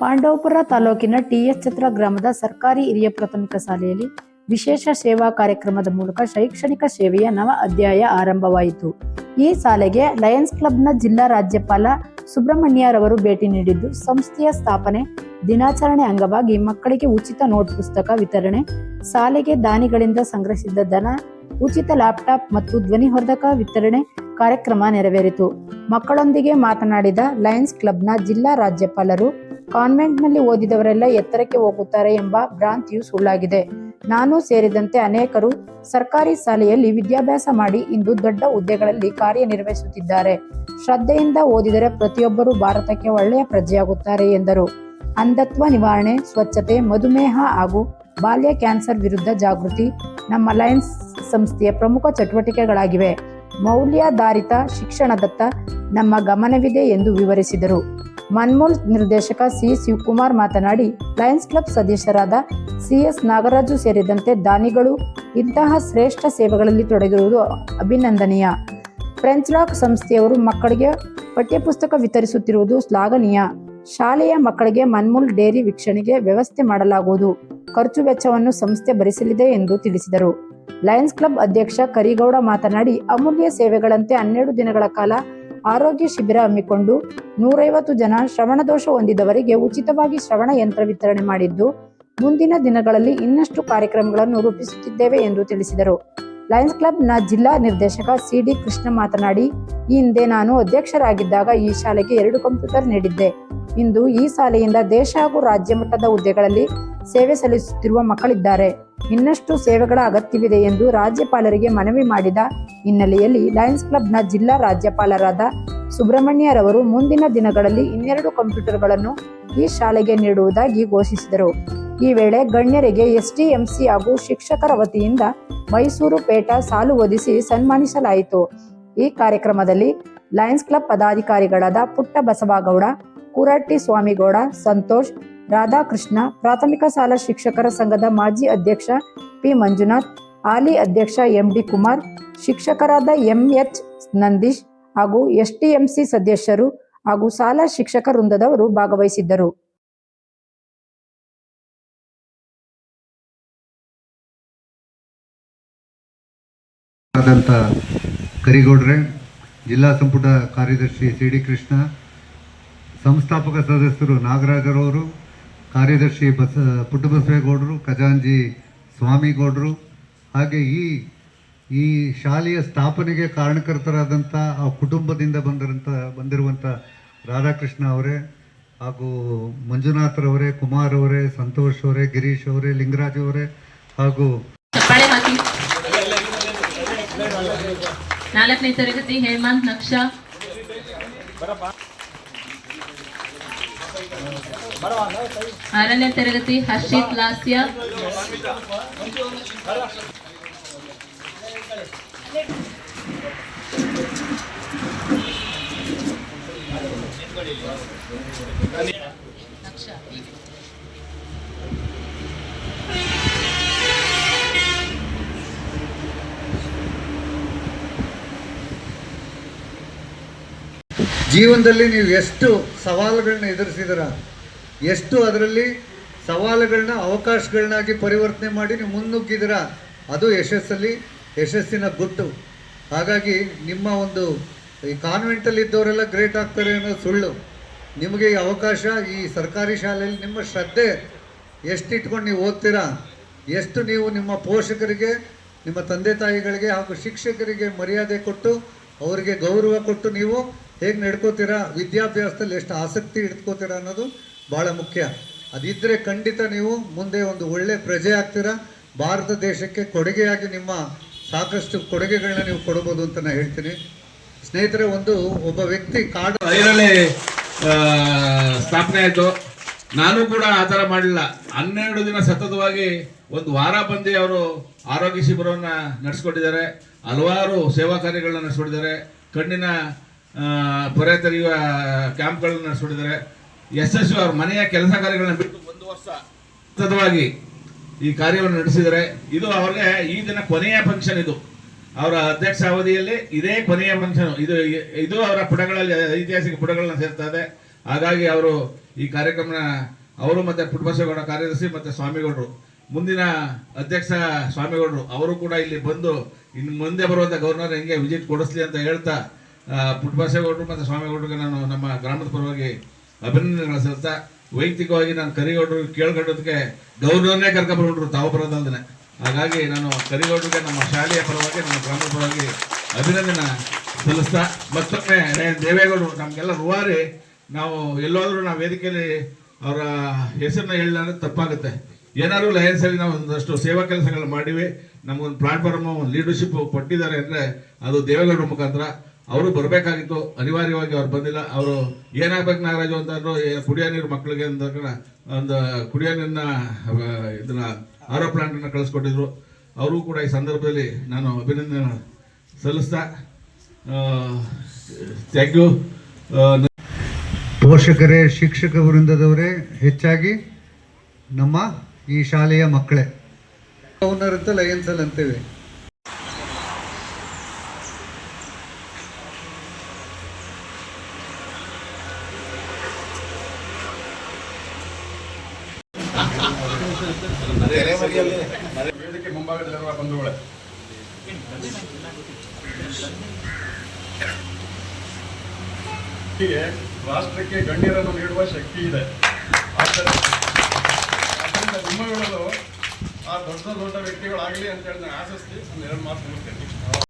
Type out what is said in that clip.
ಪಾಂಡವಪುರ ತಾಲೂಕಿನ ಟಿಎಸ್ ಛತ್ರ ಗ್ರಾಮದ ಸರ್ಕಾರಿ ಹಿರಿಯ ಪ್ರಾಥಮಿಕ ಶಾಲೆಯಲ್ಲಿ ವಿಶೇಷ ಸೇವಾ ಕಾರ್ಯಕ್ರಮದ ಮೂಲಕ ಶೈಕ್ಷಣಿಕ ಸೇವೆಯ ನವ ಅಧ್ಯಾಯ ಆರಂಭವಾಯಿತು. ಈ ಶಾಲೆಗೆ ಲಯನ್ಸ್ ಕ್ಲಬ್ನ ಜಿಲ್ಲಾ ರಾಜ್ಯಪಾಲ ಸುಬ್ರಹ್ಮಣ್ಯರವರು ಭೇಟಿ ನೀಡಿದ್ದು, ಸಂಸ್ಥೆಯ ಸ್ಥಾಪನೆ, ದಿನಾಚರಣೆ ಅಂಗವಾಗಿ ಮಕ್ಕಳಿಗೆ ಉಚಿತ ನೋಟ್ ಪುಸ್ತಕ ವಿತರಣೆ, ಶಾಲೆಗೆ ದಾನಿಗಳಿಂದ ಸಂಗ್ರಹಿಸಿದ್ದ ಧನ, ಉಚಿತ ಲ್ಯಾಪ್ಟಾಪ್ ಮತ್ತು ಧ್ವನಿವರ್ಧಕ ವಿತರಣೆ ಕಾರ್ಯಕ್ರಮ ನೆರವೇರಿತು. ಮಕ್ಕಳೊಂದಿಗೆ ಮಾತನಾಡಿದ ಲಯನ್ಸ್ ಕ್ಲಬ್ನ ಜಿಲ್ಲಾ ರಾಜ್ಯಪಾಲರು ಕಾನ್ವೆಂಟ್ನಲ್ಲಿ ಓದಿದವರೆಲ್ಲ ಎತ್ತರಕ್ಕೆ ಹೋಗುತ್ತಾರೆ ಎಂಬ ಭ್ರಾಂತಿಯು ಸುಳ್ಳಾಗಿದೆ. ನಾನು ಸೇರಿದಂತೆ ಅನೇಕರು ಸರ್ಕಾರಿ ಶಾಲೆಯಲ್ಲಿ ವಿದ್ಯಾಭ್ಯಾಸ ಮಾಡಿ ಇಂದು ದೊಡ್ಡ ಹುದ್ದೆಗಳಲ್ಲಿ ಕಾರ್ಯನಿರ್ವಹಿಸುತ್ತಿದ್ದಾರೆ. ಶ್ರದ್ಧೆಯಿಂದ ಓದಿದರೆ ಪ್ರತಿಯೊಬ್ಬರು ಭಾರತಕ್ಕೆ ಒಳ್ಳೆಯ ಪ್ರಜೆಯಾಗುತ್ತಾರೆ ಎಂದರು. ಅಂಧತ್ವ ನಿವಾರಣೆ, ಸ್ವಚ್ಛತೆ, ಮಧುಮೇಹ ಹಾಗೂ ಬಾಲ್ಯ ಕ್ಯಾನ್ಸರ್ ವಿರುದ್ಧ ಜಾಗೃತಿ ನಮ್ಮ ಲಯನ್ಸ್ ಸಂಸ್ಥೆಯ ಪ್ರಮುಖ ಚಟುವಟಿಕೆಗಳಾಗಿವೆ. ಮೌಲ್ಯಾಧಾರಿತ ಶಿಕ್ಷಣದತ್ತ ನಮ್ಮ ಗಮನವಿದೆ ಎಂದು ವಿವರಿಸಿದರು. ಮನ್ಮೂಲ್ ನಿರ್ದೇಶಕ ಸಿ ಶಿವಕುಮಾರ್ ಮಾತನಾಡಿ, ಲಯನ್ಸ್ ಕ್ಲಬ್ ಸದಸ್ಯರಾದ ಸಿಎಸ್ ನಾಗರಾಜು ಸೇರಿದಂತೆ ದಾನಿಗಳು ಇಂತಹ ಶ್ರೇಷ್ಠ ಸೇವೆಗಳಲ್ಲಿ ತೊಡಗಿರುವುದು ಅಭಿನಂದನೀಯ. ಫ್ರೆಂಚ್ ಲಾಕ್ ಸಂಸ್ಥೆಯವರು ಮಕ್ಕಳಿಗೆ ಪಠ್ಯಪುಸ್ತಕ ವಿತರಿಸುತ್ತಿರುವುದು ಶ್ಲಾಘನೀಯ. ಶಾಲೆಯ ಮಕ್ಕಳಿಗೆ ಮನ್ಮೂಲ್ ಡೇರಿ ವೀಕ್ಷಣೆಗೆ ವ್ಯವಸ್ಥೆ ಮಾಡಲಾಗುವುದು. ಖರ್ಚು ವೆಚ್ಚವನ್ನು ಸಂಸ್ಥೆ ಭರಿಸಲಿದೆ ಎಂದು ತಿಳಿಸಿದರು. ಲಯನ್ಸ್ ಕ್ಲಬ್ ಅಧ್ಯಕ್ಷ ಕರಿಗೌಡ ಮಾತನಾಡಿ, ಅಮೂಲ್ಯ ಸೇವೆಗಳಂತೆ ಹನ್ನೆರಡು ದಿನಗಳ ಕಾಲ ಆರೋಗ್ಯ ಶಿಬಿರ ಹಮ್ಮಿಕೊಂಡು ನೂರೈವತ್ತು ಜನ ಶ್ರವಣದೋಷ ಹೊಂದಿದವರಿಗೆ ಉಚಿತವಾಗಿ ಶ್ರವಣ ಯಂತ್ರ ವಿತರಣೆ ಮಾಡಿದ್ದು, ಮುಂದಿನ ದಿನಗಳಲ್ಲಿ ಇನ್ನಷ್ಟು ಕಾರ್ಯಕ್ರಮಗಳನ್ನು ರೂಪಿಸುತ್ತಿದ್ದೇವೆ ಎಂದು ತಿಳಿಸಿದರು. ಲಯನ್ಸ್ ಕ್ಲಬ್ನ ಜಿಲ್ಲಾ ನಿರ್ದೇಶಕ ಸಿಡಿ ಕೃಷ್ಣ ಮಾತನಾಡಿ, ಈ ಹಿಂದೆ ನಾನು ಅಧ್ಯಕ್ಷರಾಗಿದ್ದಾಗ ಈ ಶಾಲೆಗೆ ಎರಡು ಕಂಪ್ಯೂಟರ್ ನೀಡಿದ್ದೆ. ಇಂದು ಈ ಶಾಲೆಯಿಂದ ದೇಶ ಹಾಗೂ ರಾಜ್ಯ ಮಟ್ಟದ ಹುದ್ದೆಗಳಲ್ಲಿ ಸೇವೆ ಸಲ್ಲಿಸುತ್ತಿರುವ ಮಕ್ಕಳಿದ್ದಾರೆ. ಇನ್ನಷ್ಟು ಸೇವೆಗಳ ಅಗತ್ಯವಿದೆ ಎಂದು ರಾಜ್ಯಪಾಲರಿಗೆ ಮನವಿ ಮಾಡಿದ ಹಿನ್ನೆಲೆಯಲ್ಲಿ ಲಯನ್ಸ್ ಕ್ಲಬ್ನ ಜಿಲ್ಲಾ ರಾಜ್ಯಪಾಲರಾದ ಸುಬ್ರಹ್ಮಣ್ಯರವರು ಮುಂದಿನ ದಿನಗಳಲ್ಲಿ ಇನ್ನೆರಡು ಕಂಪ್ಯೂಟರ್ಗಳನ್ನು ಈ ಶಾಲೆಗೆ ನೀಡುವುದಾಗಿ ಘೋಷಿಸಿದರು. ಈ ವೇಳೆ ಗಣ್ಯರಿಗೆ ಎಸ್ಟಿಎಂಸಿ ಹಾಗೂ ಶಿಕ್ಷಕರ ವತಿಯಿಂದ ಮೈಸೂರು ಪೇಟ ಸಾಲು ಒದಿಸಿ ಸನ್ಮಾನಿಸಲಾಯಿತು. ಈ ಕಾರ್ಯಕ್ರಮದಲ್ಲಿ ಲಯನ್ಸ್ ಕ್ಲಬ್ ಪದಾಧಿಕಾರಿಗಳಾದ ಪುಟ್ಟ ಬಸವಗೌಡ ಕುರಟ್ಟಿ ಸ್ವಾಮಿಗೌಡ, ಸಂತೋಷ್ ರಾಧಾಕೃಷ್ಣ, ಪ್ರಾಥಮಿಕ ಶಾಲಾ ಶಿಕ್ಷಕರ ಸಂಘದ ಮಾಜಿ ಅಧ್ಯಕ್ಷ ಪಿ. ಮಂಜುನಾಥ್, ಹಾಲಿ ಅಧ್ಯಕ್ಷ ಎಂಡಿ ಕುಮಾರ್, ಶಿಕ್ಷಕರಾದ ಎಂಎಚ್ ನಂದೀಶ್ ಹಾಗೂ ಎಸ್ಟಿಎಂಸಿ ಸದಸ್ಯರು ಹಾಗೂ ಶಾಲಾ ಶಿಕ್ಷಕ ವೃಂದದವರು ಭಾಗವಹಿಸಿದ್ದರು. ಕರಿಗೌಡ್ರೆ, ಜಿಲ್ಲಾ ಸಂಪುಟ ಕಾರ್ಯದರ್ಶಿ ಸಿ. ಡಿ. ಕೃಷ್ಣ, ಸಂಸ್ಥಾಪಕ ಸದಸ್ಯರು ನಾಗರಾಜರವರು ಕಾರ್ಯದರ್ಶಿ ಬಸ ಪುಟ್ಟಬಸವೇಗೌಡರು ಖಜಾಂಜಿ ಸ್ವಾಮಿಗೌಡರು, ಹಾಗೆ ಈ ಈ ಶಾಲೆಯ ಸ್ಥಾಪನೆಗೆ ಕಾರಣಕರ್ತರಾದಂಥ ಆ ಕುಟುಂಬದಿಂದ ಬಂದಿರಂಥ, ಬಂದಿರುವಂಥ ರಾಧಾಕೃಷ್ಣ ಅವರೇ, ಹಾಗೂ ಮಂಜುನಾಥರವರೇ ಕುಮಾರ್ ಅವರೇ ಸಂತೋಷ್ ಅವರೇ, ಗಿರೀಶ್ ಅವರೇ, ಲಿಂಗರಾಜ್ ಅವರೇ, ಹಾಗೂ ನಾಲ್ಕನೇ ತರಗತಿ ಹೇಮಂತ್ ನಕ್ಷ. ಆರನೇ ತರಗತಿ ಹರ್ಷಿತ್ ಲಾಸ್ಯ ಜೀವನದಲ್ಲಿ ನೀವು ಎಷ್ಟು ಸವಾಲುಗಳನ್ನ ಎದುರಿಸಿದಿರ, ಎಷ್ಟು ಅದರಲ್ಲಿ ಸವಾಲುಗಳನ್ನ, ಅವಕಾಶಗಳನ್ನಾಗಿ ಪರಿವರ್ತನೆ ಮಾಡಿ ನೀವು ಮುನ್ನುಗ್ಗಿದಿರ, ಅದು ಯಶಸ್ಸಲ್ಲಿ, ಯಶಸ್ಸಿನ ಗುಟ್ಟು. ಹಾಗಾಗಿ ನಿಮ್ಮ ಒಂದು ಈ ಕಾನ್ವೆಂಟಲ್ಲಿ ಇದ್ದವರೆಲ್ಲ ಗ್ರೇಟ್ ಆಗ್ತಾರೆ ಅನ್ನೋದು ಸುಳ್ಳು. ನಿಮಗೆ ಈ ಅವಕಾಶ ಈ ಸರ್ಕಾರಿ ಶಾಲೆಯಲ್ಲಿ ನಿಮ್ಮ ಶ್ರದ್ಧೆ ಎಷ್ಟು ಇಟ್ಕೊಂಡು ನೀವು ಓದ್ತೀರಾ, ಎಷ್ಟು ನೀವು ನಿಮ್ಮ ಪೋಷಕರಿಗೆ, ನಿಮ್ಮ ತಂದೆ ತಾಯಿಗಳಿಗೆ ಹಾಗೂ ಶಿಕ್ಷಕರಿಗೆ ಮರ್ಯಾದೆ ಕೊಟ್ಟು, ಅವರಿಗೆ ಗೌರವ ಕೊಟ್ಟು ನೀವು ಹೇಗೆ ನಡ್ಕೋತೀರಾ? ವಿದ್ಯಾಭ್ಯಾಸದಲ್ಲಿ ಎಷ್ಟು ಆಸಕ್ತಿ ಇಟ್ಕೋತೀರಾ ಅನ್ನೋದು ಭಾಳ ಮುಖ್ಯ. ಅದಿದ್ದರೆ ಖಂಡಿತ ನೀವು ಮುಂದೆ ಒಂದು ಒಳ್ಳೆ ಪ್ರಜೆ ಆಗ್ತೀರಾ? ಭಾರತ ದೇಶಕ್ಕೆ ಕೊಡುಗೆಯಾಗಿ ನಿಮ್ಮ ಸಾಕಷ್ಟು ಕೊಡುಗೆಗಳನ್ನ ನೀವು ಕೊಡ್ಬೋದು ಅಂತ ನಾನು ಹೇಳ್ತೀನಿ. ಸ್ನೇಹಿತರೆ, ಒಂದು ಒಬ್ಬ ವ್ಯಕ್ತಿ ಕಾಡು ಐದರಲ್ಲಿ ಸ್ಥಾಪನೆ ಆಯಿತು. ನಾನು ಕೂಡ ಆ ಥರ ಮಾಡಲಿಲ್ಲ ಹನ್ನೆರಡು ದಿನ ಸತತವಾಗಿ ಒಂದು ವಾರ ಬಂದು ಅವರು ಆರೋಗ್ಯ ಶಿಬಿರವನ್ನು ನಡೆಸ್ಕೊಟ್ಟಿದ್ದಾರೆ. ಹಲವಾರು ಸೇವಾ ಕಾರ್ಯಗಳನ್ನ ನಡೆಸ್ಕೊಟ್ಟಿದ್ದಾರೆ. ಕಣ್ಣಿನ ಪೊರೆ ತೆರೆಯುವ ಕ್ಯಾಂಪ್ಗಳನ್ನು ನಡೆಸ್ಕೊಟ್ಟಿದ್ದಾರೆ ಯಶಸ್ವಿ ಅವ್ರ ಮನೆಯ ಕೆಲಸ ಕಾರ್ಯಗಳನ್ನು ಬಿಟ್ಟು ಒಂದು ವರ್ಷ ಸತತವಾಗಿ ಈ ಕಾರ್ಯವನ್ನು ನಡೆಸಿದರೆ ಇದು ಅವ್ರಿಗೆ ಈ ದಿನ ಕೊನೆಯ ಫಂಕ್ಷನ್ ಇದು. ಅವರ ಅಧ್ಯಕ್ಷ ಅವಧಿಯಲ್ಲಿ ಇದೇ ಕೊನೆಯ ಫಂಕ್ಷನ್ ಇದು ಇದು ಅವರ ಪುಟಗಳಲ್ಲಿ, ಐತಿಹಾಸಿಕ ಪುಟಗಳನ್ನ ಸೇರ್ತಾ ಇದೆ ಹಾಗಾಗಿ ಅವರು ಈ ಕಾರ್ಯಕ್ರಮನ, ಅವರು ಮತ್ತೆ ಪುಟ್ಟಬಸೇಗೌಡ ಕಾರ್ಯದರ್ಶಿ ಮತ್ತೆ ಸ್ವಾಮಿಗೌಡರು. ಮುಂದಿನ ಅಧ್ಯಕ್ಷ ಸ್ವಾಮಿಗೌಡರು, ಅವರು ಕೂಡ ಇಲ್ಲಿ ಬಂದು ಇನ್ನು ಮುಂದೆ ಬರುವಂತ ಗವರ್ನರ್ ಹೆಂಗೆ ವಿಸಿಟ್ ಕೊಡಿಸ್ಲಿ ಅಂತ ಹೇಳ್ತಾ ಪುಟ್ಟಬಸೇಗೌಡರು ಮತ್ತು ಸ್ವಾಮಿಗೌಡರಿಗೆ ನಾನು ನಮ್ಮ ಗ್ರಾಮದ ಪರವಾಗಿ ಅಭಿನಂದನೆಗಳ ಸಲ್ತಾ ವೈಯಕ್ತಿಕವಾಗಿ ನಾನು ಕರಿಗೌಡರು ಕೇಳ್ಕೊಂಡೋದಕ್ಕೆ ಗೌರವನ್ನೇ ಕರ್ಕೊಂಡ್ಬಿಟ್ರು ತಾವು ಬರೋದಲ್ದೇ ಹಾಗಾಗಿ ನಾನು ಕರಿಗೌಡರಿಗೆ ನಮ್ಮ ಶಾಲೆಯ ಪರವಾಗಿ, ನಮ್ಮ ಗ್ರಾಮದ ಪರವಾಗಿ ಅಭಿನಂದನೆ ಸಲ್ಲಿಸ್ತಾ, ಮತ್ತೊಮ್ಮೆ ದೇವೇಗೌಡರು, ನಮಗೆಲ್ಲ ರೂವಾರಿ, ನಾವು ಎಲ್ಲೋದ್ರೂ ನಾವು ವೇದಿಕೆಯಲ್ಲಿ ಅವರ ಹೆಸರನ್ನ ಹೇಳಿಲ್ಲ ಅಂದರೆ ತಪ್ಪಾಗುತ್ತೆ. ಏನಾದರೂ ಲಯನ್ಸಲ್ಲಿ ನಾವು ಒಂದಷ್ಟು ಸೇವಾ ಕೆಲಸಗಳು ಮಾಡಿವಿ, ನಮಗೊಂದು ಪ್ಲಾಟ್ಫಾರ್ಮ್ ಒಂದು ಲೀಡರ್ಶಿಪ್ ಕೊಟ್ಟಿದ್ದಾರೆ ಅಂದರೆ ಅದು ದೇವೇಗೌಡರ ಮುಖಾಂತರ. ಅವರು ಬರಬೇಕಾಗಿತ್ತು ಅನಿವಾರ್ಯವಾಗಿ ಅವ್ರು ಬಂದಿಲ್ಲ. ಅವರು ಏನಾಗ್ಬೇಕು ನಾಗರಾಜು ಅಂತಂದ್ರು ಏ, ಕುಡಿಯೋ ನೀರು ಮಕ್ಕಳಿಗೆ ಅಂತ ಒಂದು ಕುಡಿಯೋ ನೀರಿನ ಇದನ್ನ ಆರೋ ಪ್ಲಾಂಟನ್ನು ಕಳಿಸ್ಕೊಟ್ಟಿದ್ರು. ಅವರು ಕೂಡ ಈ ಸಂದರ್ಭದಲ್ಲಿ ನಾನು ಅಭಿನಂದನೆ ಸಲ್ಲಿಸ್ತಾ ಥ್ಯಾಂಕ್ ಯು ಪೋಷಕರೇ ಶಿಕ್ಷಕ ವೃಂದದವರೇ ಹೆಚ್ಚಾಗಿ ನಮ್ಮ ಈ ಶಾಲೆಯ ಮಕ್ಕಳೇ. ಓನರ್ ಅಂತ ಲಯನ್ಸಲ್ ಅಂತೇವೆ. ವೇದಿಕೆ ಮುಂಭಾಗದಲ್ಲಿರುವ ಬಂಧುಗಳೇ. ಹೀಗೆ ರಾಷ್ಟ್ರಕ್ಕೆ ಗಣ್ಯರನ್ನು ನೀಡುವ ಶಕ್ತಿ ಇದೆ. ಆದ್ದರಿಂದ ನಿಮ್ಮಗಳು ಆ ದೊಡ್ಡ ದೊಡ್ಡ ವ್ಯಕ್ತಿಗಳಾಗಲಿ ಅಂತ ನಾನು ಆಶಿಸ್ತಿ ಒಂದು ಎರಡು ಮಾತು ಮುಗಿಸ್ತೇನೆ